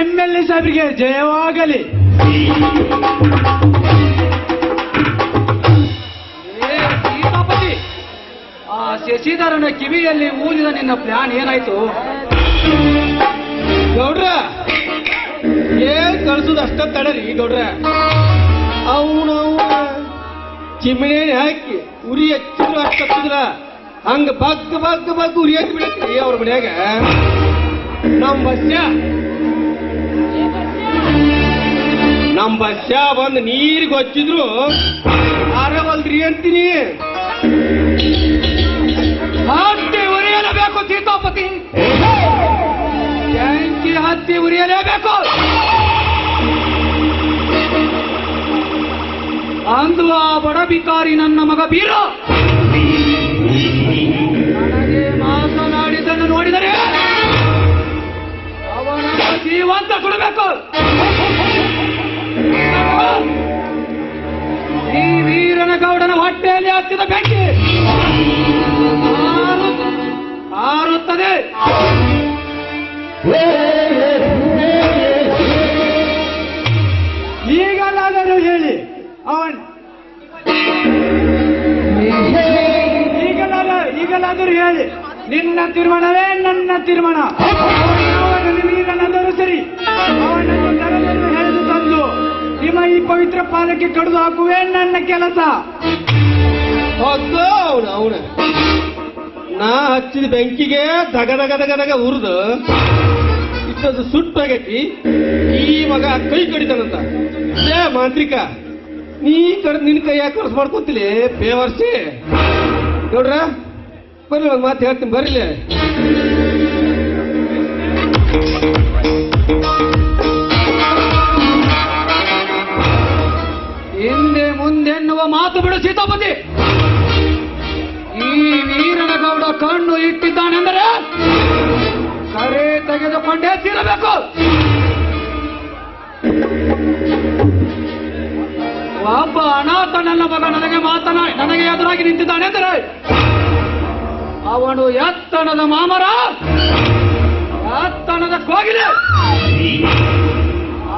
M L A ಸಾಹೇಬ್ರಿಗೆ ಜಯವಾಗಲಿ. ಆ ಶಶಿಧರನ ಕಿವಿಯಲ್ಲಿ ಊದಿದ ನಿನ್ನ ಪ್ಲಾನ್ ಏನಾಯ್ತು? ಗೌಡ್ರ ಏನ್ ಕಳ್ಸುದು ಅಷ್ಟ ತಡರಿ ಗೌಡ್ರ. ಅವನು ಚಿಮಣಿ ಹಾಕಿ ಉರಿ ಹಚ್ಚಿದ್ರು ಅಷ್ಟ ಹಚ್ಚಿದ್ರ ಹಂಗ ಬಗ್ ಬಗ್ ಬಗ್ ಉರಿ ಹಚ್ಚಿ ಬಿಡತ್ರಿ ಅವ್ರ ಮನ್ಯಾಗ. ನಮ್ ಬಸ್ಯ ನಮ್ ಬಸ್ ಬಂದ್ ನೀರಿಗೆ ಹಚ್ಚಿದ್ರು. ಆರವಲ್ರಿ ಅಂತೀನಿ. ಹತ್ತಿ ಉರಿಯಲೇಬೇಕು ಸೀತಾಪತಿ. ಬೆಂಕಿ ಹತ್ತಿ ಉರಿಯಲೇಬೇಕು. ಅಂದು ಆ ಬಡ ಬಿಕಾರಿ ನನ್ನ ಮಗ ಬೀರ. ನನಗೆ ಮಾತನಾಡಿದ್ದನ್ನು ನೋಡಿದರೆ ಅವನ ಜೀವಂತ ಕೊಡಬೇಕು. ಹತ್ತಿದ ಬೆಂಕಿ ಆರುತ್ತದೆ. ಈಗಲಾದರೂ ಹೇಳಿ ಅವನ್ ಈಗಲಾದ, ಈಗಲಾದರೂ ಹೇಳಿ, ನಿನ್ನ ತೀರ್ಮಾನವೇ ನನ್ನ ತೀರ್ಮಾನ. ನೀರನ್ನಾದರೂ ಸರಿ. ಅವನನ್ನು ಹೇಳಿದು ತಂದು ನಿಮ್ಮ ಈ ಪವಿತ್ರ ಪಾಲಕ್ಕೆ ಕಡಿದು ಹಾಕುವೆ ನನ್ನ ಕೆಲಸ. ಹೌದು ಅವನು ಅವನು ನಾ ಹಚ್ಚಿದ ಬೆಂಕಿಗೆ ದಗ ದಗ ದಗ ದಗ ಉರಿದು, ಇಷ್ಟೊಂದು ಸುಟ್ಟಾಗೈತಿ, ಈ ಮಗ ಕೈ ಕಡಿತಾನಂತ. ಏ ಮಾಂತ್ರಿಕ, ನೀ ಕಡೆ, ನಿನ್ ಕೈ ಯಾಕೆ ವರ್ಷ ಮಾಡ್ಕೊತಿಲಿ ಬೇವರ್ಸಿ ನೋಡ್ರ, ಬರ್ರಿ ಒಂದು ಮಾತು ಹೇಳ್ತೀನಿ ಬರ್ರಿಲೆ ಹಿಂದೆ ಮುಂದೆನ್ನುವ ಮಾತು ಬಿಡು ಸೀತಾಪತಿ. ಈ ವೀರನ ಗೌಡ ಕಣ್ಣು ಇಟ್ಟಿದ್ದಾನೆಂದರೆ ಕರೆ ತೆಗೆದುಕೊಂಡೇ ತೀರಬೇಕು. ಒಬ್ಬ ಅನಾಥ ಮಗ ನನಗೆ ಮಾತನಾ, ನನಗೆ ಎದುರಾಗಿ ನಿಂತಿದ್ದಾನೆಂದರೆ ಅವನು ಎತ್ತಣದ ಮಾಮರ ಎತ್ತಣದ ಕೋಗಿಲೆ.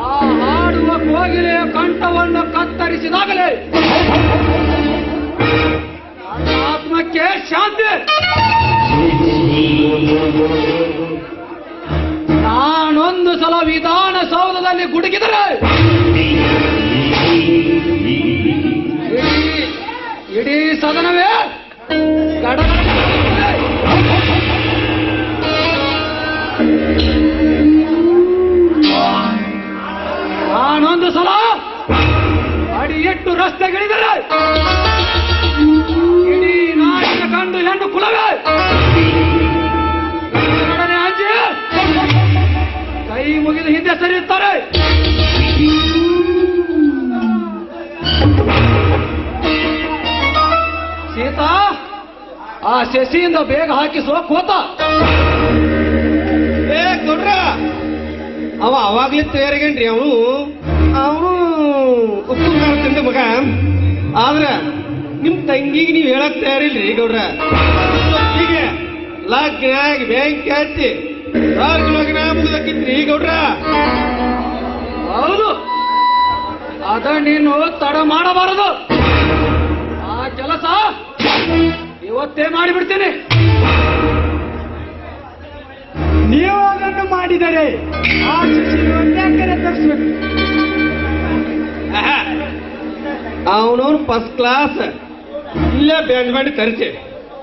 ಆ ಹಾಡುವ ಕೋಗಿಲೆಯ ಕಂಠವನ್ನು ಕತ್ತರಿಸಿದಾಗಲೇ ಶಾಂತಿ. ನಾನೊಂದು ಸಲ ವಿಧಾನಸೌಧದಲ್ಲಿ ಗುಡುಗಿದರೆ. ಇಡೀ ಇಡೀ ಸದನವೇ ಆ ಶಶಿಯಿಂದ ಬೇಗ ಹಾಕಿಸುವ ಕೋತ. ಏ ಗೌಡ್ರ ಅವ ಅವಾಗ್ಲೇ ತಯಾರಿಗೇನ್ರಿ ಅವನು ಅವನು ಉಪ್ಪು ಖಾರ ತಿಂದ ಮಗ. ಆದ್ರ ನಿಮ್ ತಂಗಿಗೆ ನೀವ್ ಹೇಳಕ್ ತಯಾರಿಲ್ರಿ ಗೌಡ್ರ. ಹೀಗೆ ಲಗ್ನ ಬ್ಯಾಂಕ್ ಹಚ್ಚಿ ಲಗ್ನ ಮುಗಿದಕ್ಕಿತ್ರಿ ಗೌಡ್ರ. ಹೌದು. ಅದ ನೀನು ತಡ ಮಾಡಬಾರದು. ಆ ಕೆಲಸ ಇವತ್ತೇ ಮಾಡಿಬಿಡ್ತೇನೆ. ನೀವು ಅದನ್ನು ಮಾಡಿದರೆ ಆ ತರಿಸ್ಬೇಕು. ಅವನವ್ರು ಫಸ್ಟ್ ಕ್ಲಾಸ್ ಇಲ್ಲೇ ಬ್ಯಾಂಡ್ ಮಾಡಿ ತರಿಸಿ.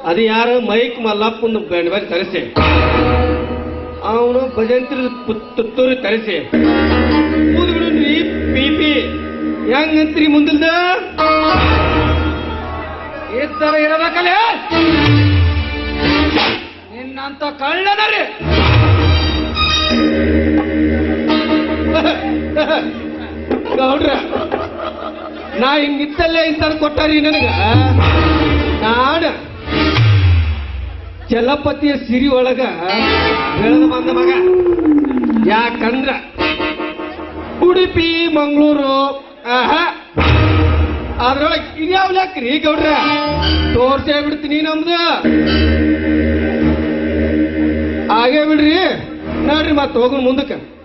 ಅದು ಯಾರು? ಮೈಕ್ ಮಲ್ಲಪ್ಪಂದು ಬ್ಯಾಂಡ್ ಮಾಡಿ ತರಿಸಿ. ಅವನು ಭಜಂತ್ರಿ ತುತ್ತೂರಿ ತರಿಸಿ. ಕೂದ್ಬಿಡ್ರಿ ಪಿ ಪಿ. ಹೆಂಗಂತ್ರಿ ಮುಂದಿಲ್ದ? ಇದ್ದರು ಇರಬೇಕಲ್ಲ? ನಿನ್ನಂತ ಕಳ್ಳನರಿ! ಗೌಡ್ರ, ನಾ ಹಿಂಗಿತ್ತಲ್ಲೇ ಇಂಥದ್ದು ಕೊಟ್ಟಾರಿ ನನಗ ನಾಡ ಜಲಪತಿಯ ಸಿರಿ ಒಳಗ ಬೆಳೆದು ಬಂದ ಮಗ. ಯಾಕಂದ್ರ ಉಡುಪಿ, ಮಂಗಳೂರು, ಆಹಾ ಅದ್ರೊಳಗೆ ಇನ್ಯಾವ್ ಲೆಕ್ರಿ ಗೌಡ್ರ. ತೋರ್ಸೇ ಬಿಡ್ತೀನಿ ನಮ್ದು. ಆಗೇ ಬಿಡ್ರಿ. ನೋಡ್ರಿ ಮತ್ತೆ ಹೋಗೋಣ ಮುಂದಕ್ಕೆ.